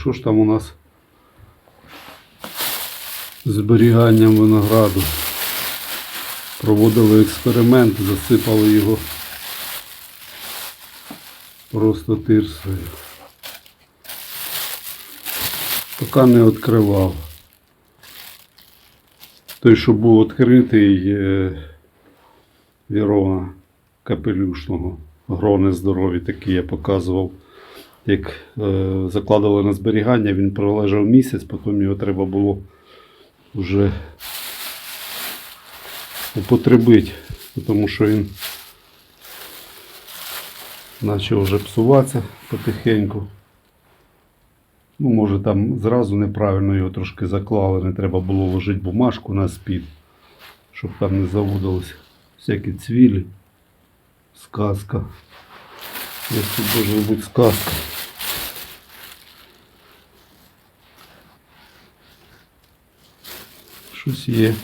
Що ж там у нас з зберіганням винограду? Проводили експеримент, засипали його просто тирсою. Поки не відкривав. Той, що був відкритий е, Вірона капелюшного, грони здорові такі я показував. Як е, закладали на зберігання, він пролежав місяць, потім його треба було вже употребити, тому що він почав вже псуватися потихеньку. Ну, може там зразу неправильно його трошки заклали, не треба було ложити бумажку на спід, щоб там не заводилися всякі цвілі. Сказка. Як тут може сказка? Щось є.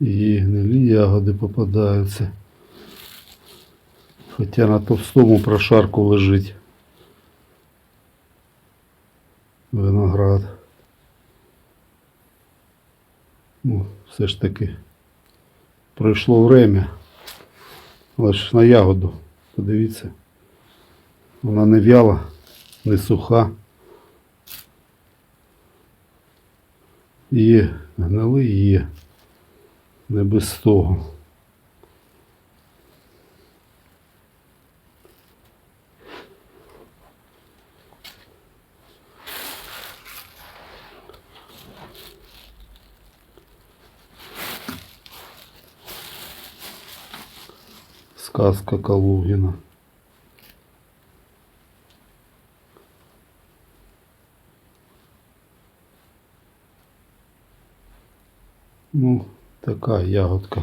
І гнилі ягоди попадаються. Хоча на товстому прошарку лежить виноград. Ну, все ж таки пройшло время. Але ж на ягоду, подивіться. Вона не в'яла, не суха. Є гнили, є. Не без того. Сказка Калугина. Ну, така ягодка.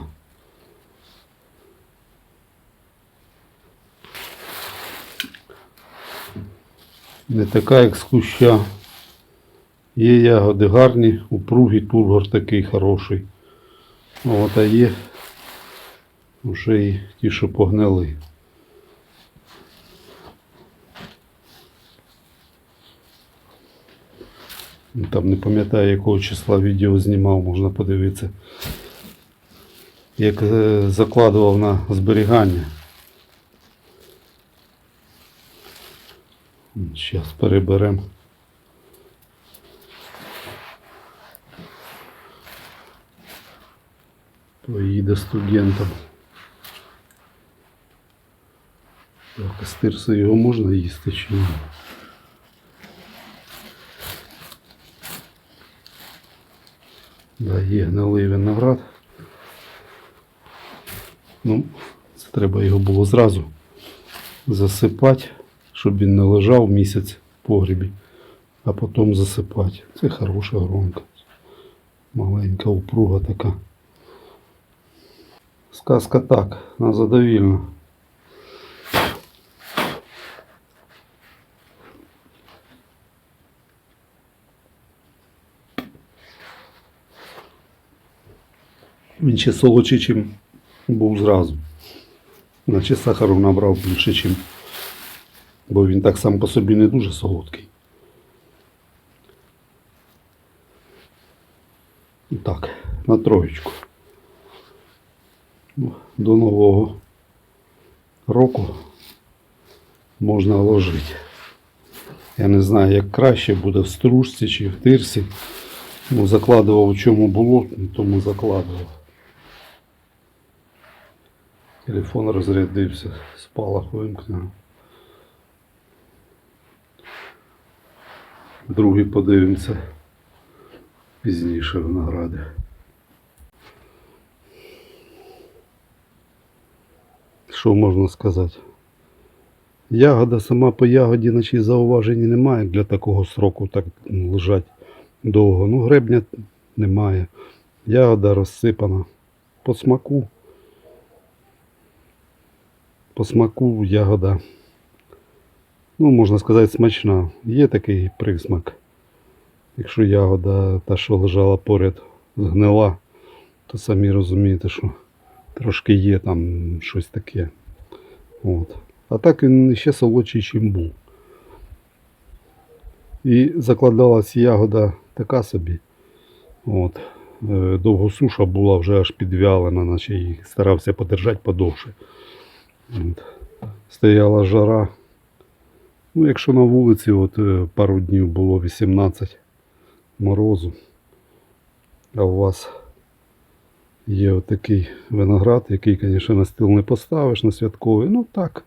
Не така, як з куща. Є ягоди гарні, упругі, тургор такий хороший. Ну, От, а є вже і ті, що погнили. Там не пам'ятаю, якого числа відео знімав, можна подивитися. Як е, закладував на зберігання. Зараз переберемо. Поїде студентам. Так, а його можна їсти чи ні? Да, є гнилий виноград. Ну, це треба його було зразу засипати, щоб він не лежав місяць в погрібі, а потім засипати. Це хороша громка. Маленька упруга така. Сказка так, на задовільно. Він ще солодший, чим був зразу. Наче сахару набрав більше, чим. Бо він так сам по собі не дуже солодкий. І Так, на троєчку. До нового року можна ложити. Я не знаю, як краще буде в стружці чи в тирсі. Ну, закладував, у чому було, тому закладував. Телефон розрядився, спалах вимкнено. Другий подивимося пізніше виногради. Що можна сказати? Ягода сама по ягоді, наче зауважень немає для такого сроку, так лежать довго. Ну, гребня немає. Ягода розсипана. По смаку. По смаку ягода. Ну, можна сказати, смачна. Є такий присмак. Якщо ягода, та, що лежала поряд, згнила, то самі розумієте, що трошки є там щось таке. От. А так він ще солодший, чим був. І закладалась ягода така собі. От. Е, Довго суша була вже аж підвялена, наче її старався подержати подовше. Стояла жара. Ну, якщо на вулиці от, е, пару днів було 18 морозу, а у вас є отакий виноград, який, звісно, на стіл не поставиш на святковий. Ну так.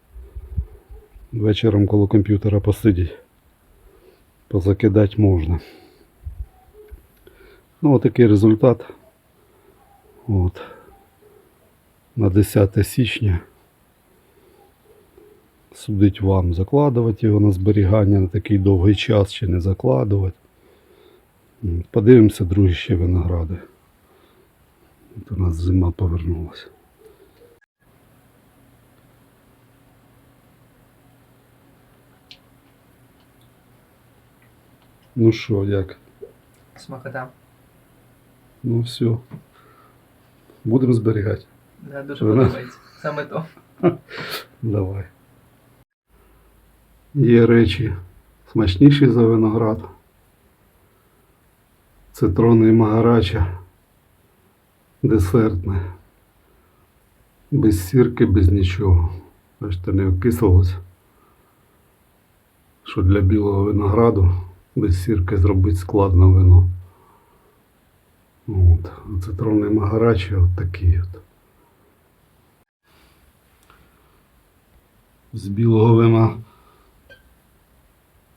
Вечором коло комп'ютера посидіть. Позакидати можна. Ну, отакий результат. От. На 10 січня. Судить вам, закладувати його на зберігання на такий довгий час чи не закладувати. Подивимося другі ще виногради. От у нас зима повернулася. Ну що, як? Смакота. Ну все. Будемо зберігати. Да, дуже Вона- подобається. Саме то. Давай. Є речі смачніші за виноград. Цитронний магарача. Десертне. Без сірки, без нічого. Бачите, не окислилось. Що для білого винограду без сірки зробити складно вино. От. Цитронний магарача от такий от. з білого вина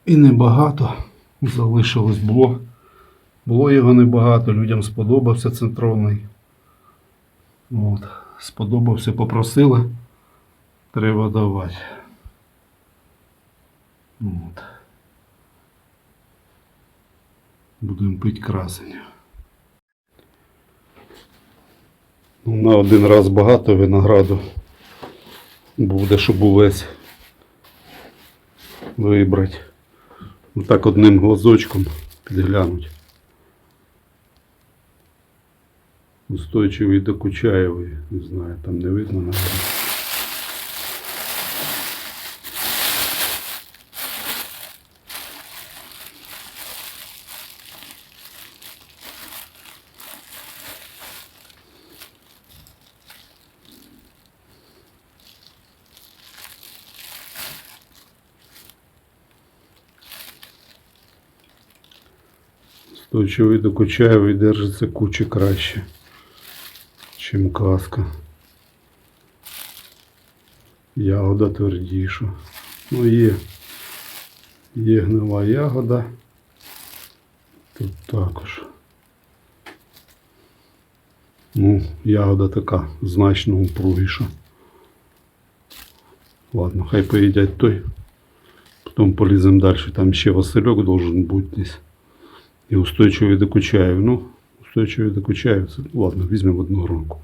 і небагато залишилось було. Було його небагато, людям сподобався центровний. От. Сподобався, попросили. Треба давати. От. Будемо пити красень. Ну, на один раз багато винограду буде, щоб увесь вибрати. Отак одним глазочком підглянуть. Устойчивий докучаєвий, не знаю, там не видно навіть. Устойчивий докучаєвий держиться кучі краще, чим каска. Ягода твердіша. Ну є. Є гнила ягода. Тут також. Ну, ягода така значно упругіша. Ладно, хай поїдять той. Потім поліземо далі. Там ще Васильок должен бути десь. І устойчивий докучаєв. Ну, устойчивий докучаєв. Це, ну, ладно, візьмемо одну гронку.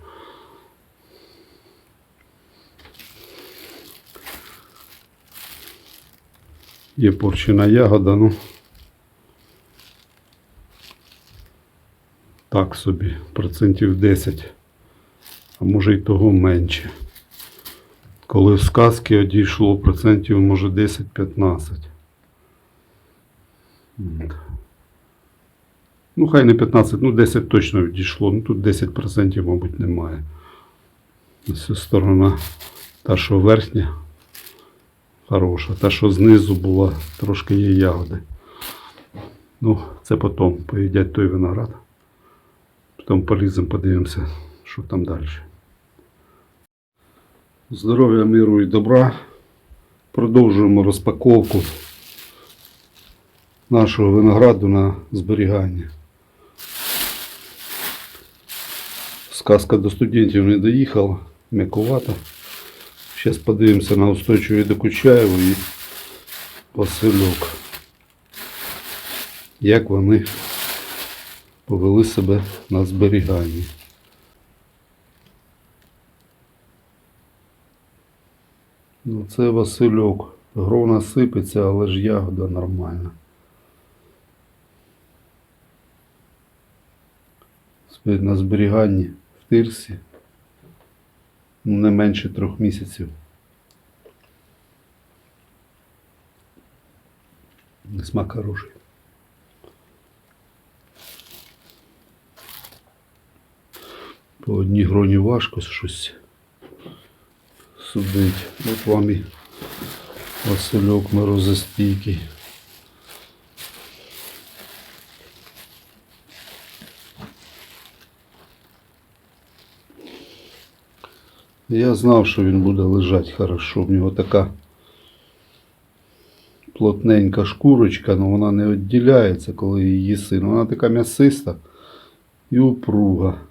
Є порчена ягода, ну. Так собі, процентів 10, а може й того менше. Коли в сказки одійшло процентів, може 10-15. Ну, хай не 15, ну 10 точно відійшло. Ну тут 10%, мабуть, немає. Ось сторона, та, що верхня, хороша, та, що знизу була, трошки є ягоди. Ну, це потім поїдять той виноград. Потім поліземо, подивимося, що там далі. Здоров'я, миру і добра. Продовжуємо розпаковку нашого винограду на зберігання. Сказка до студентів не доїхала, м'якувата. Зараз подивимося на устойчиві Докучаєву і Васильок. Як вони повели себе на зберіганні. Ну, це Васильок. Грона сипеться, але ж ягода нормальна. Спить на зберіганні тирсі. Ну, не менше трьох місяців. Смак хороший. По одній гроні важко щось судить. От вам і Васильок морозостійкий. Я знав, що він буде лежати хорошо. В нього така плотненька шкурочка, але вона не відділяється, коли її їси. Вона така м'ясиста і упруга.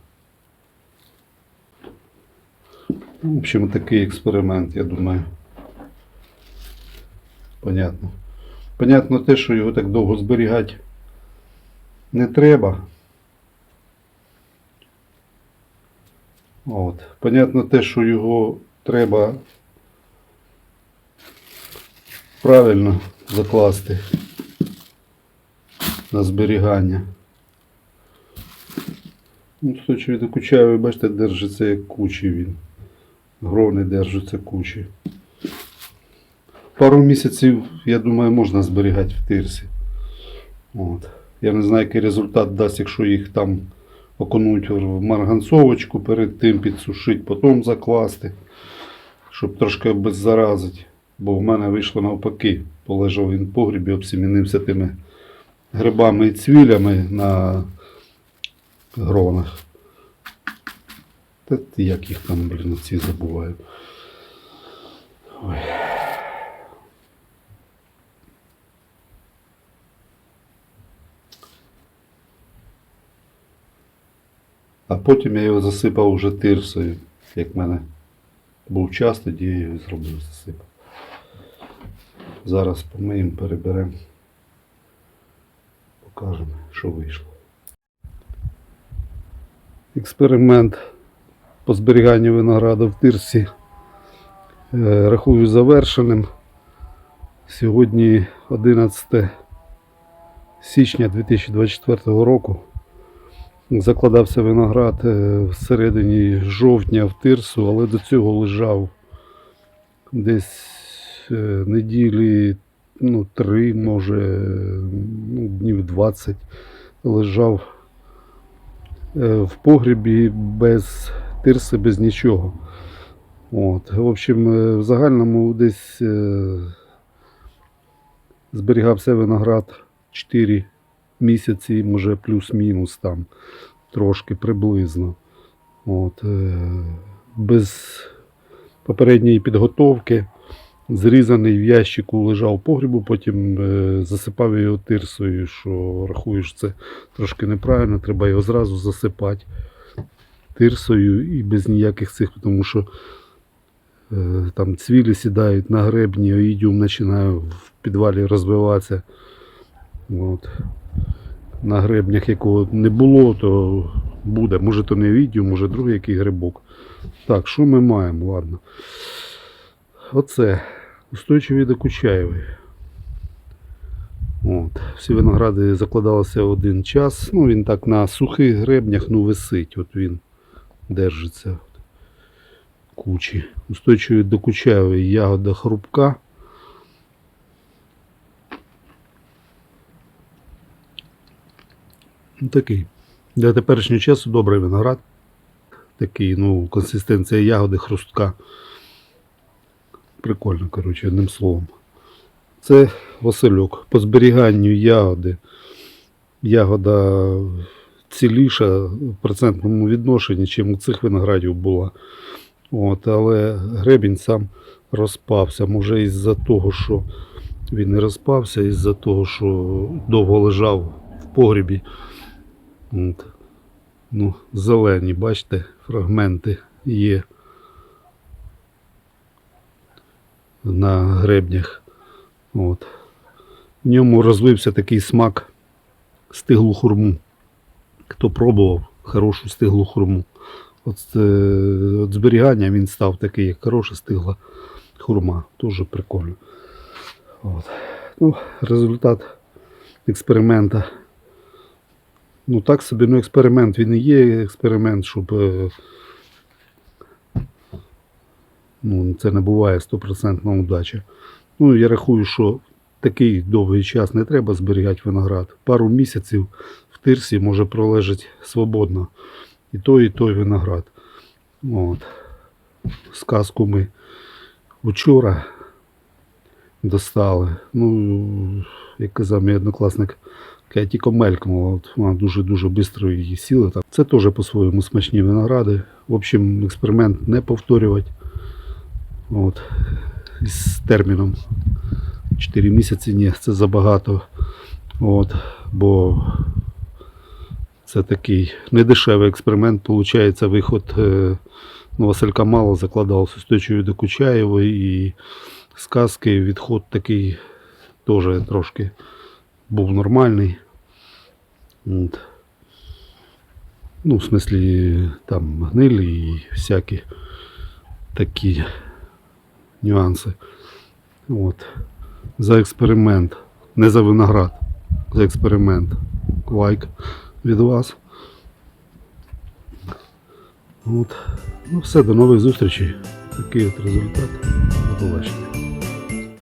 Ну, В общем, такий експеримент, я думаю. Понятно. Понятно те, що його так довго зберігати не треба. От. Понятно те, що його треба правильно закласти на зберігання. Ну, що від Кучаєвої, бачите, держиться як кучі він. Грони держаться кучі. Пару місяців, я думаю, можна зберігати в тирсі. От. Я не знаю, який результат дасть, якщо їх там окунуть в марганцовочку, перед тим підсушити, потім закласти, щоб трошки обеззаразити. Бо в мене вийшло навпаки. Полежав він в погрібі, обсімінився тими грибами і цвілями на гронах. Та як їх там, блін, ці забуваю. Ой. А потім я його засипав уже тирсою, як в мене був час, тоді я його зробив, засипав. Зараз помиємо, переберемо, покажемо, що вийшло. Експеримент по зберіганню винограду в тирсі е, рахую завершеним. Сьогодні 11 січня 2024 року. Закладався виноград е, всередині жовтня в тирсу, але до цього лежав десь е, неділі, ну, три, може, ну, днів 20 лежав е, в погрібі без тирси, без нічого. От. В общем, е, в загальному десь е, зберігався виноград 4 місяці, може плюс-мінус там трошки приблизно. От, е, без попередньої підготовки, зрізаний в ящику лежав погрібу, потім е, засипав його тирсою, що рахуєш це трошки неправильно, треба його зразу засипати тирсою і без ніяких цих, тому що е, там цвілі сідають на гребні, оїдіум починає в підвалі розвиватися. От. На гребнях якого не було, то буде. Може то не відео, може другий який грибок. Так, що ми маємо? Ладно. Оце. Устойчиві до Кучаєвої. От. Всі виногради закладалися в один час. Ну, він так на сухих гребнях ну, висить. От він держиться. Кучі. Устойчиві до Кучаєвої ягода хрупка. Такий. Для теперішнього часу добрий виноград. Такий, ну, консистенція ягоди хрустка. Прикольно, коротше, одним словом. Це Васильок. По зберіганню ягоди. Ягода ціліша в процентному відношенні, чим у цих виноградів була. От, але гребінь сам розпався. Може із-за того, що він не розпався, із-за того, що довго лежав в погрібі. От. Ну, зелені, бачите, фрагменти є. на гребнях. От. В ньому розвився такий смак стиглу хурму. Хто пробував хорошу стиглу хурму. От, е, от зберігання він став такий, як хороша стигла хурма. Дуже прикольно. От. Ну, результат експеримента. Ну так собі, ну експеримент він і є експеримент, щоб. е, Ну, це не буває стопроцентна удача. Ну, я рахую, що такий довгий час не треба зберігати виноград. Пару місяців в тирсі може пролежати свободно. І той, і той виноград. От. Сказку ми вчора достали. Ну, як казав мій однокласник, я тільки мелькнула. От вона дуже-дуже швидко її сіла. Це теж по-своєму смачні виногради. В общем, експеримент не повторювати. От. З терміном 4 місяці ні, це забагато. От. Бо це такий недешевий експеримент. Получається виход. е, Ну, Василька мало закладався з точою до Кучаєвої і сказки відход такий теж трошки був нормальний. От. Ну, в смислі, там гнилі і всякі такі нюанси. От. За експеримент. Не за виноград. За експеримент. Лайк від вас. От. Ну все, до нових зустрічей. Такий от результат. Побачення.